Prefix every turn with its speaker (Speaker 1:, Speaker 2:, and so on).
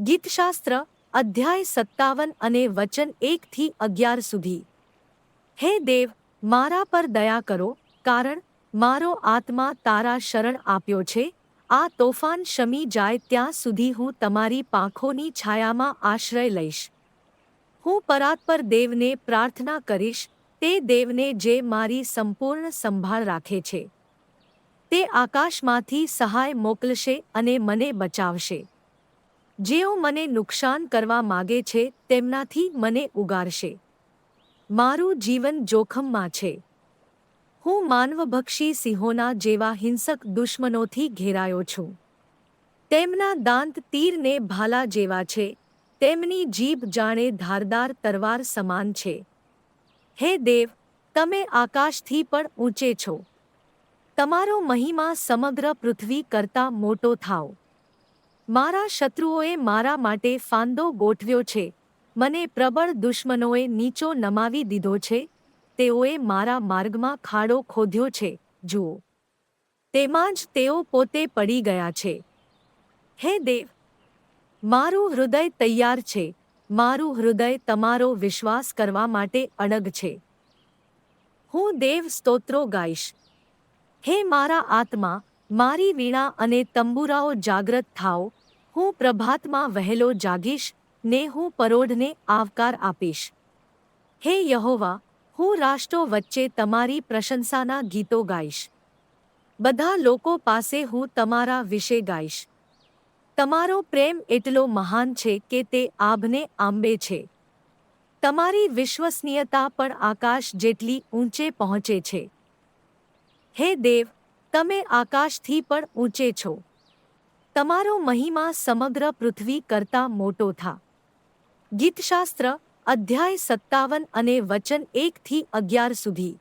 Speaker 1: ગીતશાસ્ત્ર અધ્યાય સત્તાવન અને વચન એકથી અગિયાર સુધી. હે દેવ, મારા પર દયા કરો, કારણ મારો આત્મા તારા શરણ આપ્યો છે. આ તોફાન શમી જાય ત્યાં સુધી હું તમારી પાંખોની છાયામાં આશ્રય લઈશ. હું પરાત્પર દેવને પ્રાર્થના કરીશ, તે દેવને જે મારી સંપૂર્ણ સંભાળ રાખે છે. તે આકાશમાંથી સહાય મોકલશે અને મને બચાવશે. જેઓ મને નુકસાન કરવા માગે છે તેમનાથી મને ઉગારશે. મારું જીવન જોખમમાં છે. હું માનવભક્ષી સિંહોના જેવા હિંસક દુશ્મનોથી ઘેરાયો છું. તેમના દાંત તીરને ભાલા જેવા છે. તેમની જીભ જાણે ધારદાર તરવાર સમાન છે. હે દેવ, તમે આકાશથી પણ ઊંચે છો. તમારો મહિમા સમગ્ર પૃથ્વી કરતાં મોટો થાવ મારા શત્રુઓએ મારા માટે ફાંદો ગોઠવ્યો છે. મને પ્રબળ દુશ્મનોએ નીચો નમાવી દીધો છે. તેઓએ મારા માર્ગમાં ખાડો ખોદ્યો છે. જુઓ. તેમાં જ તેઓ પોતે પડી ગયા છે. હે દેવ! મારું હૃદય તૈયાર છે. મારું હૃદય તમારો વિશ્વાસ કરવા માટે અડગ છે. હું દેવ સ્તોત્રો ગાઈશ. હે મારા આત્મા, મારી વીણા અને તંબુરાઓ જાગ્રત થાઓ. હું પ્રભાતમાં વહેલો જાગીશ ને હું પરોઢને આવકાર આપીશ. હે યહોવા, હું રાષ્ટ્રો વચ્ચે તમારી પ્રશંસાના ગીતો ગાઈશ. બધા લોકો પાસે હું તમારા વિશે ગાઈશ. તમારો પ્રેમ એટલો મહાન છે કે તે આભને આંબે છે. તમારી વિશ્વસનીયતા પણ આકાશ જેટલી ઊંચે પહોંચે છે. હે દેવ, તમે આકાશથી પણ ઊંચે છો. તમારો મહિમા સમગ્ર પૃથ્વી કરતાં મોટો થા. ગીતશાસ્ત્ર, અધ્યાય સત્તાવન અને વચન એકથી અગિયાર સુધી.